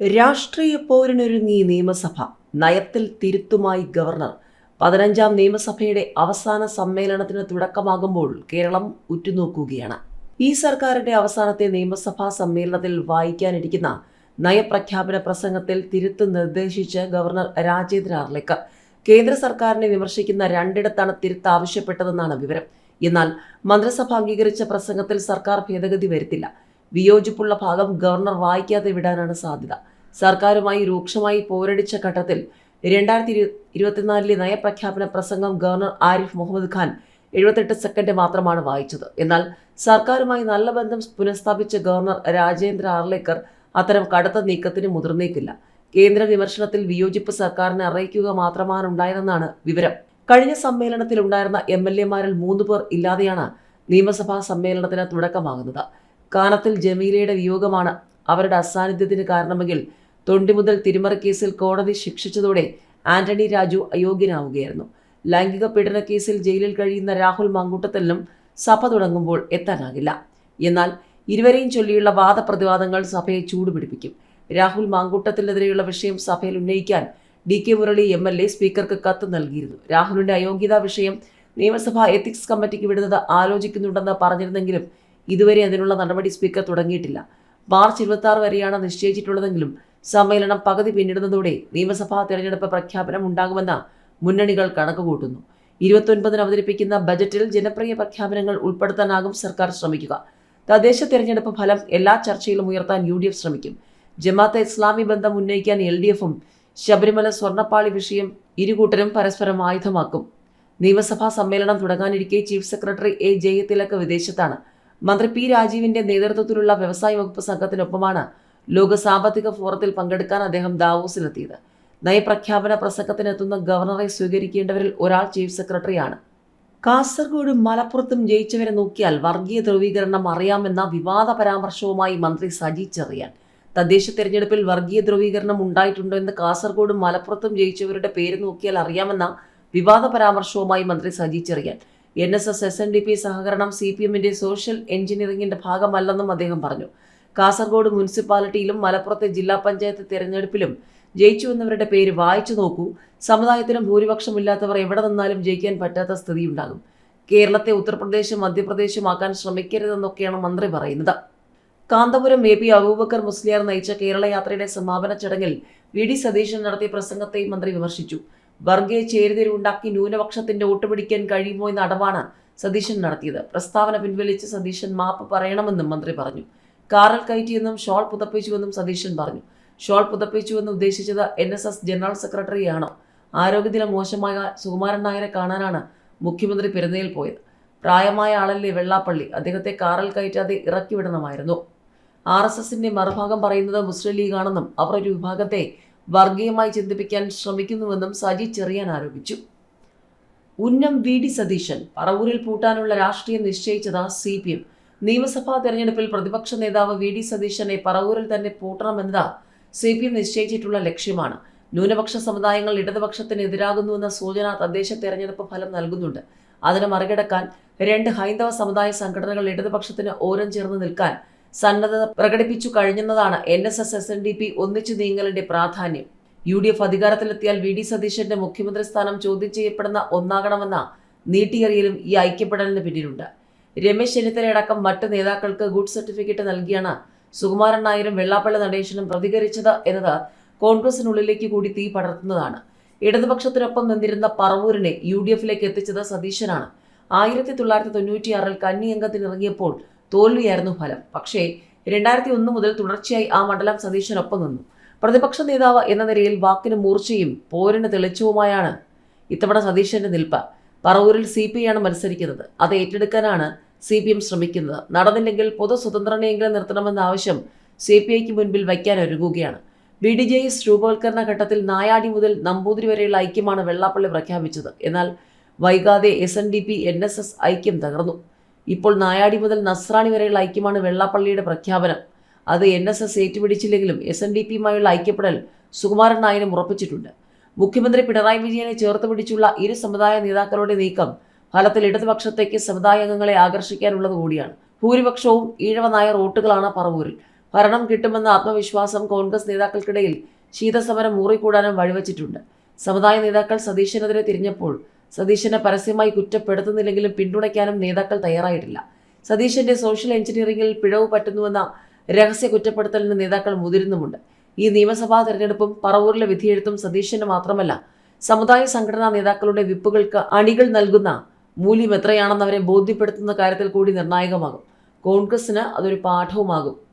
രാഷ്ട്രീയ പോരിനൊരുങ്ങി നിയമസഭ. നയത്തിൽ തിരുത്തുമായി ഗവർണർ. പതിനഞ്ചാം നിയമസഭയുടെ അവസാന സമ്മേളനത്തിന് തുടക്കമാകുമ്പോൾ കേരളം ഉറ്റുനോക്കുകയാണ്. ഈ സർക്കാരിന്റെ അവസാനത്തെ നിയമസഭാ സമ്മേളനത്തിൽ വായിക്കാനിരിക്കുന്ന നയപ്രഖ്യാപന പ്രസംഗത്തിൽ തിരുത്ത് നിർദ്ദേശിച്ച് ഗവർണർ രാജേന്ദ്ര അർലേക്കർ കേന്ദ്ര സർക്കാരിനെ വിമർശിക്കുന്ന രണ്ടിടത്താണ് തിരുത്ത് ആവശ്യപ്പെട്ടതെന്നാണ് വിവരം. എന്നാൽ മന്ത്രിസഭ അംഗീകരിച്ച പ്രസംഗത്തിൽ സർക്കാർ ഭേദഗതി വരുത്തില്ല. വിയോജിപ്പുള്ള ഭാഗം ഗവർണർ വായിക്കാതെ വിടാനാണ് സാധ്യത. സർക്കാരുമായി രൂക്ഷമായി പോരടിച്ച ഘട്ടത്തിൽ രണ്ടായിരത്തി ഇരു ഇരുപത്തിനാലിലെ നയപ്രഖ്യാപന പ്രസംഗം ഗവർണർ ആരിഫ് മുഹമ്മദ് ഖാൻ എഴുപത്തെട്ട് സെക്കൻഡ് മാത്രമാണ് വായിച്ചത്. എന്നാൽ സർക്കാരുമായി നല്ല ബന്ധം പുനഃസ്ഥാപിച്ച ഗവർണർ രാജേന്ദ്ര ആർലേക്കർ അത്തരം കടുത്ത നീക്കത്തിന് മുതിർന്നേക്കില്ല. കേന്ദ്ര വിമർശനത്തിൽ വിയോജിപ്പ് സർക്കാരിനെ അറിയിക്കുക മാത്രമാണ് ഉണ്ടായതെന്നാണ് വിവരം. കഴിഞ്ഞ സമ്മേളനത്തിൽ ഉണ്ടായിരുന്ന എം എൽ എമാരിൽ മൂന്ന് പേർ ഇല്ലാതെയാണ് നിയമസഭാ സമ്മേളനത്തിന് തുടക്കമാകുന്നത്. കാനത്തിൽ ജമീലയുടെ വിയോഗമാണ് അവരുടെ അസാന്നിധ്യത്തിന് കാരണമെങ്കിൽ തൊണ്ടി മുതൽ തിരുമറ കോടതി ശിക്ഷിച്ചതോടെ ആന്റണി രാജു അയോഗ്യനാവുകയായിരുന്നു. ലൈംഗിക പീഡന കേസിൽ ജയിലിൽ കഴിയുന്ന രാഹുൽ മാങ്കൂട്ടത്തിലും സഭ തുടങ്ങുമ്പോൾ എത്താനാകില്ല. എന്നാൽ ഇരുവരെയും ചൊല്ലിയുള്ള വാദപ്രതിവാദങ്ങൾ സഭയെ ചൂടുപിടിപ്പിക്കും. രാഹുൽ മാങ്കൂട്ടത്തിനെതിരെയുള്ള വിഷയം സഭയിൽ ഉന്നയിക്കാൻ D K Murali M L A സ്പീക്കർക്ക് കത്ത് നൽകിയിരുന്നു. രാഹുലിന്റെ അയോഗ്യതാ വിഷയം നിയമസഭാ എത്തിക്സ് കമ്മിറ്റിക്ക് വിടുന്നത് ആലോചിക്കുന്നുണ്ടെന്ന് പറഞ്ഞിരുന്നെങ്കിലും ഇതുവരെ അതിനുള്ള നടപടി സ്പീക്കർ തുടങ്ങിയിട്ടില്ല. മാർച്ച് ഇരുപത്തി വരെയാണ് നിശ്ചയിച്ചിട്ടുള്ളതെങ്കിലും സമ്മേളനം പകുതി പിന്നിടുന്നതോടെ നിയമസഭാ തെരഞ്ഞെടുപ്പ് പ്രഖ്യാപനം ഉണ്ടാകുമെന്ന് മുന്നണികൾ കണക്കുകൂട്ടുന്നു. ഇരുപത്തൊൻപതിന് അവതരിപ്പിക്കുന്ന ബജറ്റിൽ ജനപ്രിയ പ്രഖ്യാപനങ്ങൾ ഉൾപ്പെടുത്താനാകും സർക്കാർ ശ്രമിക്കുക. തദ്ദേശ തെരഞ്ഞെടുപ്പ് ഫലം എല്ലാ ചർച്ചയിലും ഉയർത്താൻ യു ഡി എഫ് ശ്രമിക്കും. ജമാഅത്തെ ഇസ്ലാമി ബന്ധം ഉന്നയിക്കാൻ എൽ ഡി എഫും ശബരിമല സ്വർണപ്പാളി വിഷയം ഇരുകൂട്ടരും പരസ്പരം ആയുധമാക്കും. നിയമസഭാ സമ്മേളനം തുടങ്ങാനിരിക്കെ ചീഫ് സെക്രട്ടറി എ ജയതിലക്ക് വിദേശത്താണ്. മന്ത്രി പി രാജീവിന്റെ നേതൃത്വത്തിലുള്ള വ്യവസായ വകുപ്പ് സംഘത്തിനൊപ്പമാണ് ലോക സാമ്പത്തിക ഫോറത്തിൽ പങ്കെടുക്കാൻ അദ്ദേഹം ദാവോസിലെത്തിയത്. നയപ്രഖ്യാപന പ്രസംഗത്തിനെത്തുന്ന ഗവർണറെ സ്വീകരിക്കേണ്ടവരിൽ ഒരാൾ ചീഫ് സെക്രട്ടറിയാണ്. കാസർഗോഡും മലപ്പുറത്തും ജയിച്ചവരെ നോക്കിയാൽ വർഗീയ ധ്രുവീകരണം അറിയാമെന്ന വിവാദ പരാമർശവുമായി മന്ത്രി സജി ചെറിയാൻ. തദ്ദേശ തെരഞ്ഞെടുപ്പിൽ വർഗീയ ധ്രുവീകരണം ഉണ്ടായിട്ടുണ്ടോ എന്ന് കാസർഗോഡും മലപ്പുറത്തും ജയിച്ചവരുടെ പേര് നോക്കിയാൽ അറിയാമെന്ന വിവാദ പരാമർശവുമായി മന്ത്രി Saji Cherian. N S S S N D P സഹകരണം സി പി എമ്മിന്റെ സോഷ്യൽ എഞ്ചിനീയറിംഗിന്റെ ഭാഗമല്ലെന്നും അദ്ദേഹം പറഞ്ഞു. കാസർഗോഡ് മുനിസിപ്പാലിറ്റിയിലും മലപ്പുറത്തെ ജില്ലാ പഞ്ചായത്ത് തിരഞ്ഞെടുപ്പിലും ജയിച്ചു വന്നവരുടെ പേര് വായിച്ചു നോക്കൂ. സമുദായത്തിനും ഭൂരിപക്ഷമില്ലാത്തവർ എവിടെ നിന്നാലും ജയിക്കാൻ പറ്റാത്ത സ്ഥിതിയുണ്ടാകും. കേരളത്തെ ഉത്തർപ്രദേശും മധ്യപ്രദേശുമാക്കാൻ ശ്രമിക്കരുതെന്നൊക്കെയാണ് മന്ത്രി പറയുന്നത്. കാന്തപുരം എ പി അബൂബക്കർ മുസ്ലിയാർ നയിച്ച കേരള യാത്രയുടെ സമാപന ചടങ്ങിൽ വി ഡി സതീശൻ നടത്തിയ പ്രസംഗത്തെയും മന്ത്രി വിമർശിച്ചു. വർഗീയ ചേരിതിരിവുണ്ടാക്കി ന്യൂനപക്ഷത്തിന്റെ വോട്ട് പിടിക്കാൻ കഴിയുമോ എന്ന അടവാണ് സതീശൻ നടത്തിയത്. പ്രസ്താവന പിൻവലിച്ച് സതീശൻ മാപ്പ് പറയണമെന്നും മന്ത്രി പറഞ്ഞു. കാറിൽ കയറ്റിയെന്നും ഷോൾ പുതപ്പിച്ചുവെന്നും സതീശൻ പറഞ്ഞു. ഷോൾ പുതപ്പിച്ചുവെന്ന് ഉദ്ദേശിച്ചത് എൻ എസ് എസ് ജനറൽ സെക്രട്ടറിയാണോ? ആരോഗ്യനില മോശമായ സുകുമാരൻ നായരെ കാണാനാണ് മുഖ്യമന്ത്രി പെരുന്നയിൽ പോയത്. പ്രായമായ ആളല്ലേ വെള്ളാപ്പള്ളി. അദ്ദേഹത്തെ കാറൽ കയറ്റാതെ ഇറക്കിവിടണമായിരുന്നു. ആർ എസ് എസിന്റെ മറുഭാഗം പറയുന്നത് മുസ്ലിം ലീഗാണെന്നും അവർ ഒരു വിഭാഗത്തെ വർഗീയമായി ചിന്തിപ്പിക്കാൻ ശ്രമിക്കുന്നുവെന്നും സജി ചെറിയാൻ ആരോപിച്ചു. ഉന്നം വി. ഡി. സതീശൻ പറവൂരിൽ പൂട്ടാനുള്ള രാഷ്ട്രീയം നിശ്ചയിച്ചത് സി പി എം. നിയമസഭാ തെരഞ്ഞെടുപ്പിൽ പ്രതിപക്ഷ നേതാവ് വി. ഡി. സതീശനെ പറവൂരിൽ തന്നെ പൂട്ടണമെന്നത് സി പി എം നിശ്ചയിച്ചിട്ടുള്ള ലക്ഷ്യമാണ്. ന്യൂനപക്ഷ സമുദായങ്ങൾ ഇടതുപക്ഷത്തിനെതിരാകുന്നുവെന്ന സൂചന തദ്ദേശ തെരഞ്ഞെടുപ്പ് ഫലം നൽകുന്നുണ്ട്. അതിനെ മറികടക്കാൻ രണ്ട് ഹൈന്ദവ സമുദായ സംഘടനകൾ ഇടതുപക്ഷത്തിന് ഓരം ചേർന്ന് നിൽക്കാൻ സന്നദ്ധത പ്രകടിപ്പിച്ചു കഴിഞ്ഞെന്നതാണ് N S S S N D P ഒന്നിച്ചു നീങ്ങലിന്റെ പ്രാധാന്യം. യു ഡി എഫ് അധികാരത്തിലെത്തിയാൽ വി ഡി സതീശന്റെ മുഖ്യമന്ത്രി സ്ഥാനം ചോദ്യം ചെയ്യപ്പെടുന്ന ഒന്നാകണമെന്ന നീട്ടിയറിയലും ഈ ഐക്യപ്പെടലിന് പിന്നിലുണ്ട്. രമേശ് ചെന്നിത്തലയടക്കം മറ്റ് നേതാക്കൾക്ക് ഗുഡ് സർട്ടിഫിക്കറ്റ് നൽകിയാണ് സുകുമാരൻ നായരും വെള്ളാപ്പള്ളി നടേശനും പ്രതികരിച്ചത് എന്നത് കോൺഗ്രസിനുള്ളിലേക്ക് കൂടി തീ പടർത്തുന്നതാണ്. ഇടതുപക്ഷത്തിനൊപ്പം നിന്നിരുന്ന പറവൂരിനെ യു ഡി എഫിലേക്ക് എത്തിച്ചത് സതീശനാണ്. ആയിരത്തി തൊള്ളായിരത്തി തൊണ്ണൂറ്റിയാറിൽ കന്നി അംഗത്തിനിറങ്ങിയപ്പോൾ തോൽവിയായിരുന്നു ഫലം. പക്ഷേ രണ്ടായിരത്തി ഒന്ന് മുതൽ തുടർച്ചയായി ആ മണ്ഡലം സതീശനൊപ്പം നിന്നു. പ്രതിപക്ഷ നേതാവ് എന്ന നിലയിൽ വാക്കിന് മൂർച്ചയും പോരിന് തെളിച്ചവുമായാണ് ഇത്തവണ സതീശന്റെ നിൽപ്പ്. പറവൂരിൽ സി പി ആണ് മത്സരിക്കുന്നത്. അത് ഏറ്റെടുക്കാനാണ് സി പി എം ശ്രമിക്കുന്നത്. നടന്നില്ലെങ്കിൽ പൊതു സ്വതന്ത്രനെയെങ്കിലും നിർത്തണമെന്ന ആവശ്യം സി പി ഐക്ക് മുൻപിൽ വയ്ക്കാൻ ഒരുങ്ങുകയാണ്. ബി ഡി ജെ എസ് രൂപവൽക്കരണ ഘട്ടത്തിൽ നായാടി മുതൽ നമ്പൂതിരി വരെയുള്ള ഐക്യമാണ് വെള്ളാപ്പള്ളി പ്രഖ്യാപിച്ചത്. എന്നാൽ വൈകാതെ S N D P N S S ഐക്യം തകർന്നു. ഇപ്പോൾ നായാടി മുതൽ നസ്രാണി വരെയുള്ള ഐക്യമാണ് വെള്ളാപ്പള്ളിയുടെ പ്രഖ്യാപനം. അത് എൻ എസ് എസ് ഏറ്റുപിടിച്ചില്ലെങ്കിലും എസ് എൻ ഡി പിയുമായുള്ള ഐക്യപ്പെടൽ സുകുമാരൻ നായരും ഉറപ്പിച്ചിട്ടുണ്ട്. മുഖ്യമന്ത്രി പിണറായി വിജയനെ ചേർത്ത് പിടിച്ചുള്ള ഇരു സമുദായ നേതാക്കളുടെ നീക്കം ഫലത്തിൽ ഇടതുപക്ഷത്തേക്ക് സമുദായ അംഗങ്ങളെ ആകർഷിക്കാനുള്ളത് കൂടിയാണ്. ഭൂരിപക്ഷവും ഈഴവ നായർ വോട്ടുകളാണ് പറവൂരിൽ. ഭരണം കിട്ടുമെന്ന ആത്മവിശ്വാസം കോൺഗ്രസ് നേതാക്കൾക്കിടയിൽ ശീതസമരം മൂറിക്കൂടാനും വഴിവച്ചിട്ടുണ്ട്. സമുദായ നേതാക്കൾ സതീശനെതിരെ തിരിഞ്ഞപ്പോൾ സതീശനെ പരസ്യമായി കുറ്റപ്പെടുത്തുന്നില്ലെങ്കിലും പിന്തുണയ്ക്കാനും നേതാക്കൾ തയ്യാറായിട്ടില്ല. സതീശന്റെ സോഷ്യൽ എഞ്ചിനീയറിംഗിൽ പിഴവ് പറ്റുന്നുവെന്ന രഹസ്യ കുറ്റപ്പെടുത്തലിന് നേതാക്കൾ മുതിരുന്നുമുണ്ട്. ഈ നിയമസഭാ തെരഞ്ഞെടുപ്പും പറവൂരിലെ വിധിയെഴുത്തും സതീശന് മാത്രമല്ല സമുദായ സംഘടനാ നേതാക്കളുടെ വിപ്പുകൾക്ക് അണികൾ നൽകുന്ന മൂല്യം എത്രയാണെന്ന് അവരെ ബോധ്യപ്പെടുത്തുന്ന കാര്യത്തിൽ കൂടി നിർണായകമാകും. കോൺഗ്രസിന് അതൊരു പാഠവുമാകും.